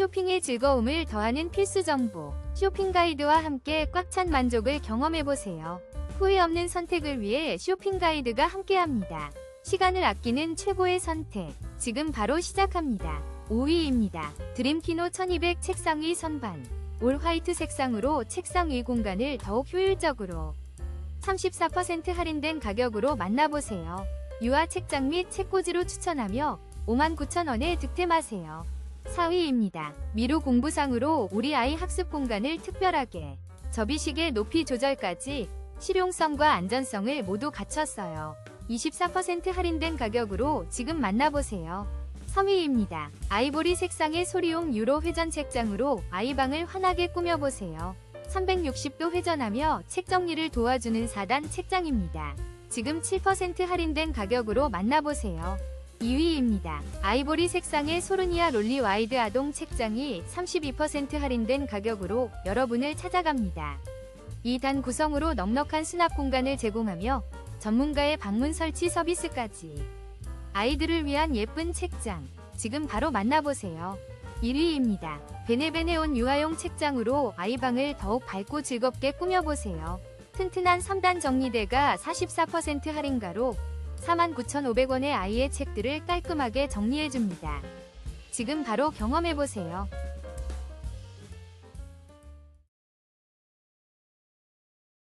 쇼핑의 즐거움을 더하는 필수 정보. 쇼핑 가이드와 함께 꽉 찬 만족을 경험해보세요. 후회 없는 선택을 위해 쇼핑 가이드가 함께합니다. 시간을 아끼는 최고의 선택. 지금 바로 시작합니다. 5위입니다. 드림키노 1200 책상 위 선반. 올 화이트 색상으로 책상 위 공간을 더욱 효율적으로 34% 할인된 가격으로 만나보세요. 유아 책장 및 책꽂이로 추천하며 59,000원에 득템하세요. 4위입니다. 미루 공부상으로 우리 아이 학습 공간을 특별하게 접이식의 높이 조절까지 실용성과 안전성을 모두 갖췄어요. 24% 할인된 가격으로 지금 만나보세요. 3위입니다. 아이보리 색상의 소리용 유로 회전 책장으로 아이방을 환하게 꾸며보세요. 360도 회전하며 책 정리를 도와주는 4단 책장입니다. 지금 7% 할인된 가격으로 만나보세요. 2위입니다. 아이보리 색상의 소르니아 롤리 와이드 아동 책장이 32% 할인된 가격으로 여러분을 찾아갑니다. 2단 구성으로 넉넉한 수납 공간을 제공하며 전문가의 방문 설치 서비스까지 아이들을 위한 예쁜 책장 지금 바로 만나보세요. 1위입니다. 베네베네 온 유아용 책장으로 아이방을 더욱 밝고 즐겁게 꾸며보세요. 튼튼한 3단 정리대가 44% 할인가로 49,500원의 아이의 책들을 깔끔하게 정리해줍니다. 지금 바로 경험해보세요.